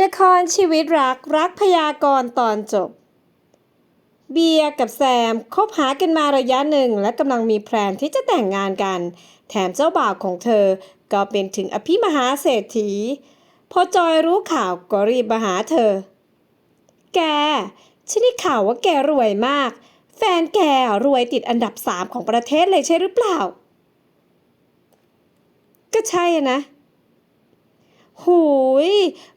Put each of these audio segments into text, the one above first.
ละครชีวิตรักรักพยากรณ์ตอนจบ เบียร์กับแซมคบหากันมาระยะหนึ่งและกำลังมีแพลนที่จะแต่งงานกัน แถมเจ้าบ่าวของเธอก็เป็นถึงอภิมหาเศรษฐี พอจอยรู้ข่าวก็รีบมาหาเธอ แก ฉันได้ข่าวว่าแกรวยมาก แฟนแกรวยติดอันดับสามของประเทศเลยใช่หรือเปล่า ก็ใช่นะ หูย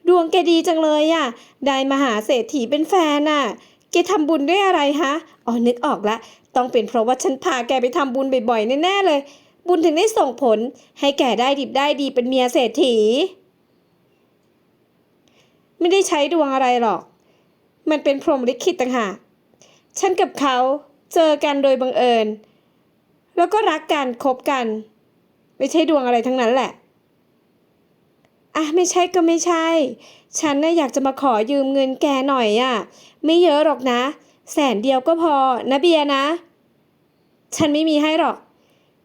ดวงแกดีจังเลยอะได้มาหาเศรษฐีเป็นแฟนอะแกทำบุญด้วยอะไรฮะ อ๋อ นึกออกละ ต้องเป็นเพราะว่าฉันพาแกไปทำบุญบ่อยๆ แน่ๆเลย บุญถึงได้ส่งผล ให้แกได้ดิบได้ดีเป็นเมียเศรษฐี ไม่ได้ใช้ดวงอะไรหรอก มันเป็นพรหมลิขิตต่างหาก ฉันกับเขาเจอกันโดยบังเอิญ แล้วก็รักกันคบกัน ไม่ใช่ดวงอะไรทั้งนั้นแหละ อะไม่ใช่ก็ไม่ใช่ ฉันน่ะอยากจะมาขอยืมเงินแกหน่อยอะ่ะ ไม่เยอะหรอกนะ แสนเดียวก็พอนะเบียนะ ฉันไม่มีให้หรอก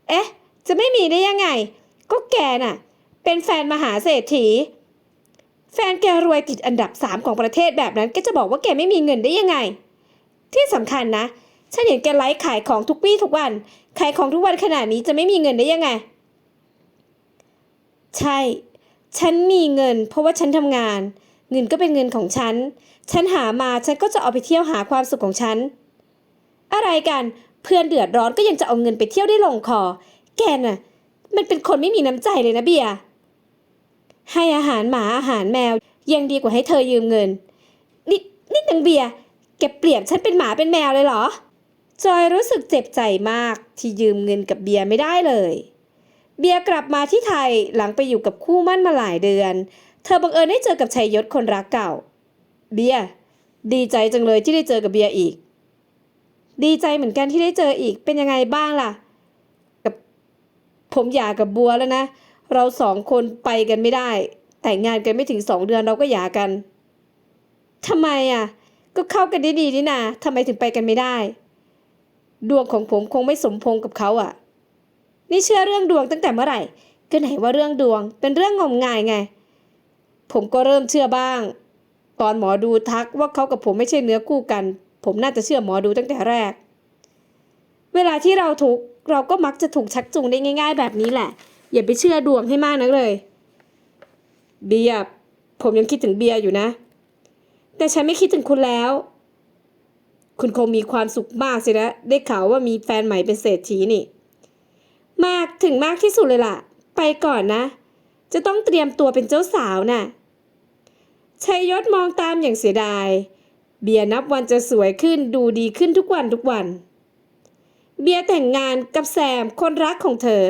เอ๊ะ จะไม่มีได้ยังไง ก็แกน่ะ เป็นแฟนมหาเศรษฐี แฟนแกรวยติดอันดับสามของประเทศแบบนั้นก็จะบอกว่าแกไม่มีเงินได้ยังไง ที่สำคัญนะ ฉันเห็นแกไลฟ์ขายของทุกวี่ทุกวัน ขายของทุกวันขนาดนี้จะไม่มีเงินได้ยังไง ใช่ ฉันมีเงิน เพราะว่าฉันทำงาน เงินก็เป็นเงินของฉัน ฉันหามาฉันก็จะเอาไปเที่ยวหาความสุขของฉัน อะไรกัน เพื่อนเดือดร้อนก็ยังจะเอาเงินไปเที่ยวได้ลงคอ แกน่ะ มันเป็นคนไม่มีน้ำใจเลยนะเบียร์ให้อาหารหมาอาหารแมว ยังดีกว่าให้เธอยืมเงิน นี่นี่นางเบียร์แกเปรียบฉันเป็นหมาเป็นแมวเลยเหรอ จอยรู้สึกเจ็บใจมากที่ยืมเงินกับเบียร์ไม่ได้เลย เบียร์กลับมาที่ไทยหลังไปอยู่กับคู่มั่นมาหลายเดือน เธอบังเอิญได้เจอกับชัยยศคนรักเก่า เบียร์ดีใจจังเลยที่ได้เจอกับเบียร์อีก ดีใจเหมือนกันที่ได้เจออีกเป็นยังไงบ้างล่ะ กับผมหย่ากับบัวแล้วนะ เราสองคนไปกันไม่ได้ แต่งงานกันไม่ถึงสองเดือนเราก็หย่ากันทำไมอะ ก็เข้ากันได้ดีนี่นาทำไมถึงไปกันไม่ได้ ดวงของผมคงไม่สมพงกับเขาอะ นี่เชื่อเรื่องดวงตั้งแต่เมื่อไหร่ ก็ไหนว่าเรื่องดวง เป็นเรื่องงมงายไง ผมก็เริ่มเชื่อบ้าง ตอนหมอดูทักว่าเขากับผมไม่ใช่เนื้อคู่กัน ผมน่าจะเชื่อหมอดูตั้งแต่แรก เวลาที่เราทุกเราก็มักจะถูกชักจูงได้ง่าย ๆ แบบนี้แหละ อย่าไปเชื่อดวงให้มากนักเลย เบียร์ผมยังคิดถึงเบียร์อยู่นะ แต่ฉันไม่คิดถึงคุณแล้ว คุณคงมีความสุขมากสินะ ได้ข่าวว่ามีแฟนใหม่เป็นเศรษฐีนี่ มากถึงมากที่สุดเลยล่ะ ไปก่อนนะ จะต้องเตรียมตัวเป็นเจ้าสาวน่ะชัยยศมองตามอย่างเสียดาย เบียร์นับวันจะสวยขึ้นดูดีขึ้นทุกวันทุกวัน เบียร์แต่งงานกับแซมคนรักของเธอ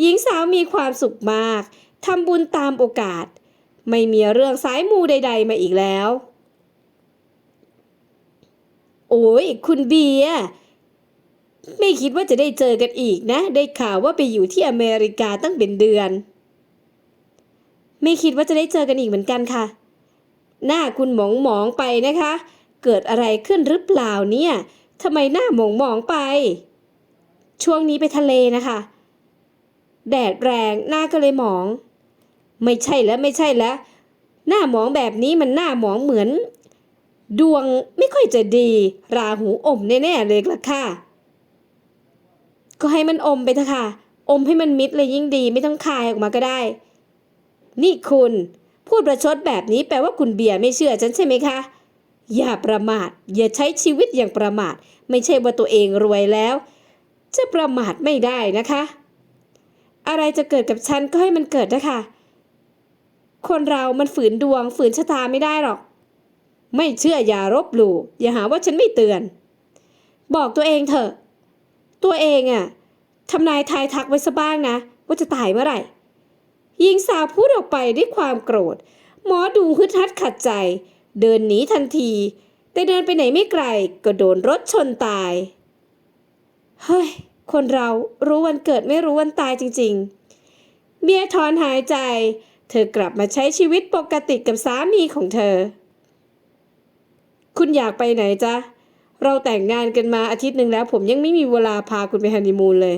หญิงสาวมีความสุขมากทำบุญตามโอกาส ไม่มีเรื่องสายมูใด ๆ มาอีกแล้ว โอ้ยคุณเบียร์ ไม่คิดว่าจะได้เจอกันอีกนะ ได้ข่าวว่าไปอยู่ที่อเมริกาตั้งเป็นเดือน ไม่คิดว่าจะได้เจอกันอีกเหมือนกันค่ะ หน้าคุณหมองหมองไปนะคะ เกิดอะไรขึ้นหรือเปล่าเนี่ยทำไมหน้าหมองหมองไป ช่วงนี้ไปทะเลนะคะ แดดแรงหน้าก็เลยหมอง ไม่ใช่แล้วไม่ใช่แล้ว หน้าหมองแบบนี้มันหน้าหมองเหมือน ดวงไม่ค่อยจะดี ราหูอมแน่ๆเลยล่ะค่ะ ก็ให้มันอมไปเถอะค่ะ อมให้มันมิดเลยยิ่งดีไม่ต้องคายออกมาก็ได้ นี่คุณ พูดประชดแบบนี้แปลว่าคุณเบียร์ไม่เชื่อฉันใช่ไหมคะอย่าประมาท อย่าใช้ชีวิตอย่างประมาท ไม่ใช่ว่าตัวเองรวยแล้ว จะประมาทไม่ได้นะคะ อะไรจะเกิดกับฉันก็ให้มันเกิดนะคะคนเรามันฝืนดวง ฝืนชะตาไม่ได้หรอก ไม่เชื่ออย่ารบหลู่อย่าหาว่าฉันไม่เตือน บอกตัวเองเถอะ ตัวเองอะ ทำนายทายทักไว้ซะบ้างนะ ว่าจะตายเมื่อไหร่หญิงสาวพูดออกไปด้วยความโกรธ หมอดูฮึดฮัดขัดใจ เดินหนีทันที แต่เดินไปไหนไม่ไกลก็โดนรถชนตาย เฮ้ย คนเรารู้วันเกิดไม่รู้วันตายจริง ๆเบียร์ถอนหายใจ เธอกลับมาใช้ชีวิตปกติกับสามีของเธอ คุณอยากไปไหนจ๊ะ เราแต่งงานกันมาอาทิตย์หนึ่งแล้ว ผมยังไม่มีเวลาพาคุณไปฮันนีมูนเลย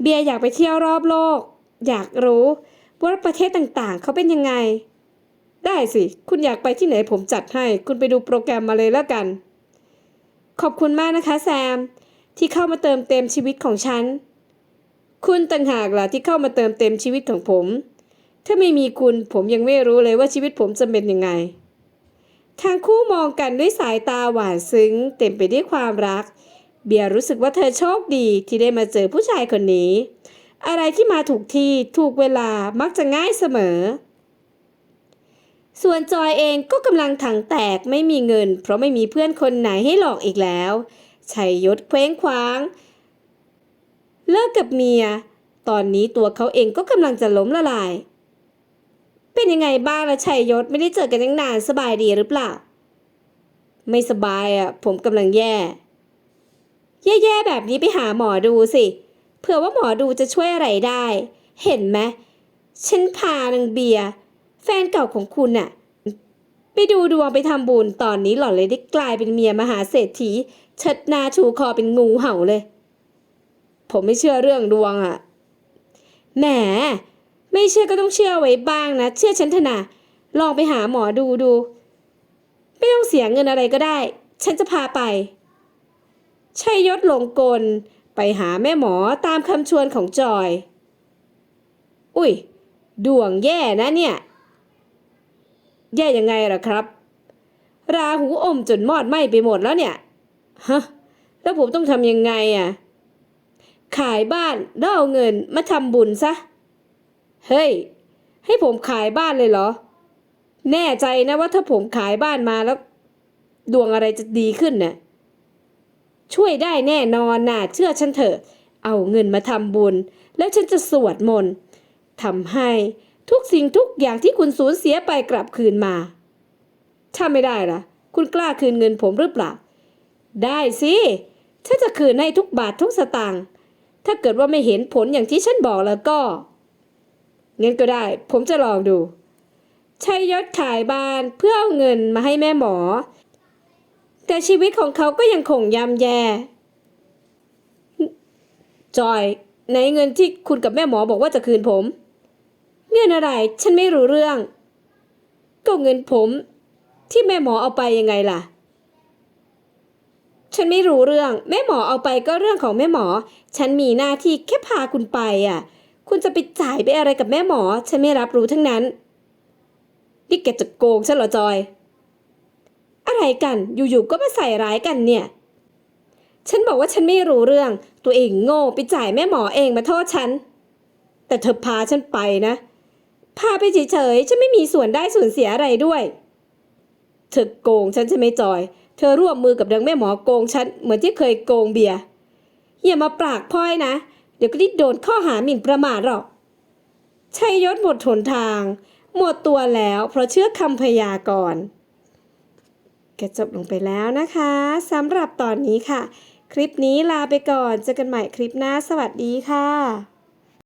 เบียร์อยากไปเที่ยวรอบโลก อยากรู้ว่าประเทศต่างๆ เขาเป็นยังไง ได้สิ คุณอยากไปที่ไหนผมจัดให้ คุณไปดูโปรแกรมมาเลยแล้วกัน ขอบคุณมากนะคะแซม ที่เข้ามาเติมเต็มชีวิตของฉัน คุณต่างหากล่ะที่เข้ามาเติมเต็มชีวิตของผม ถ้าไม่มีคุณผมยังไม่รู้เลยว่าชีวิตผมจะเป็นยังไง ทั้งคู่มองกันด้วยสายตาหวานซึ้ง เต็มไปด้วยความรัก เบียร์รู้สึกว่าเธอโชคดีที่ได้มาเจอผู้ชายคนนี้ อะไรที่มาถูกที่ถูกเวลามักจะง่ายเสมอ ส่วนจอยเองก็กำลังถังแตกไม่มีเงิน เพราะไม่มีเพื่อนคนไหนให้หลอกอีกแล้วชัยยศเคว้งคว้าง เลิกกับเมีย ตอนนี้ตัวเขาเองก็กำลังจะล้มละลาย เป็นยังไงบ้างละชัยยศไม่ได้เจอกันตั้งนานสบายดีหรือเปล่า ไม่สบายอะผมกำลังแย่ แย่ๆแบบนี้ไปหาหมอดูสิ เผื่อว่าหมอดูจะช่วยอะไรได้ เห็นไหมฉันพานางเบียร์แฟนเก่าของคุณน่ะ ไปดูดวงไปทำบุญตอนนี้หล่อนเลยได้กลายเป็นเมียมหาเศรษฐีเชิดนาชูคอเป็นงูเห่าเลย ผมไม่เชื่อเรื่องดวงอะ่ะแหมไม่เชื่อก็ต้องเชื่อไว้บ้างนะ เชื่อฉันเถอะนะลองไปหาหมอดูดู ไม่ต้องเสียเงินอะไรก็ได้ ฉันจะพาไป ชัยยศหลงกล ไปหาแม่หมอตามคำชวนของจอย อุ้ย ดวงแย่นะเนี่ย แย่ยังไงล่ะครับ ราหูอมจนมอดไหม้ไปหมดแล้วเนี่ย ฮะ แล้วผมต้องทำยังไงอะ ขายบ้านแล้วเอาเงินมาทำบุญซะ เฮ้ย ให้ผมขายบ้านเลยเหรอ แน่ใจนะว่าถ้าผมขายบ้านมาแล้ว ดวงอะไรจะดีขึ้นน่ะ ช่วยได้แน่นอนน่ะเชื่อฉันเถอะ เอาเงินมาทำบุญ แล้วฉันจะสวดมนต์ทำให้ทุกสิ่งทุกอย่างที่คุณสูญเสียไปกลับคืนมา ถ้าไม่ได้ล่ะ คุณกล้าคืนเงินผมหรือเปล่า ได้สิฉันจะคืนให้ทุกบาททุกสตางค์ถ้าเกิดว่าไม่เห็นผลอย่างที่ฉันบอกแล้วก็งั้นก็ได้ ผมจะลองดูชัยยศขายบ้านเพื่อเอาเงินมาให้แม่หมอ แต่ชีวิตของเขาก็ยังคงย่ำแย่ จอย ในเงินที่คุณกับแม่หมอบอกว่าจะคืนผม เงินอะไร ฉันไม่รู้เรื่อง ก็เงินผม ที่แม่หมอเอาไปยังไงล่ะ ฉันไม่รู้เรื่อง แม่หมอเอาไปก็เรื่องของแม่หมอ ฉันมีหน้าที่แค่พาคุณไปอะ คุณจะไปจ่ายไปอะไรกับแม่หมอ ฉันไม่รับรู้ทั้งนั้น นี่แกจะโกงฉันเหรอจอย อะไรกันอยู่ๆก็มาใส่ร้ายกันเนี่ย ฉันบอกว่าฉันไม่รู้เรื่อง ตัวเองโง่ไปจ่ายแม่หมอเองมาโทษฉัน แต่เธอพาฉันไปนะ พาไปเฉยๆฉันไม่มีส่วนได้ส่วนเสียอะไรด้วย เธอโกงฉันใช่ไหมจอย เธอร่วมมือกับดังแม่หมอโกงฉันเหมือนที่เคยโกงเบียร์อย่ามาปากพร่อยนะ เดี๋ยวก็ได้โดนข้อหาหมิ่นประมาทหรอกชัยยศหมดหนทาง หมดตัวแล้วเพราะเชื่อคำพยากรณ์ ก็จบลงไปแล้วนะคะสำหรับตอนนี้ค่ะ คลิปนี้ลาไปก่อนเจอกันใหม่คลิปหน้าสวัสดีค่ะ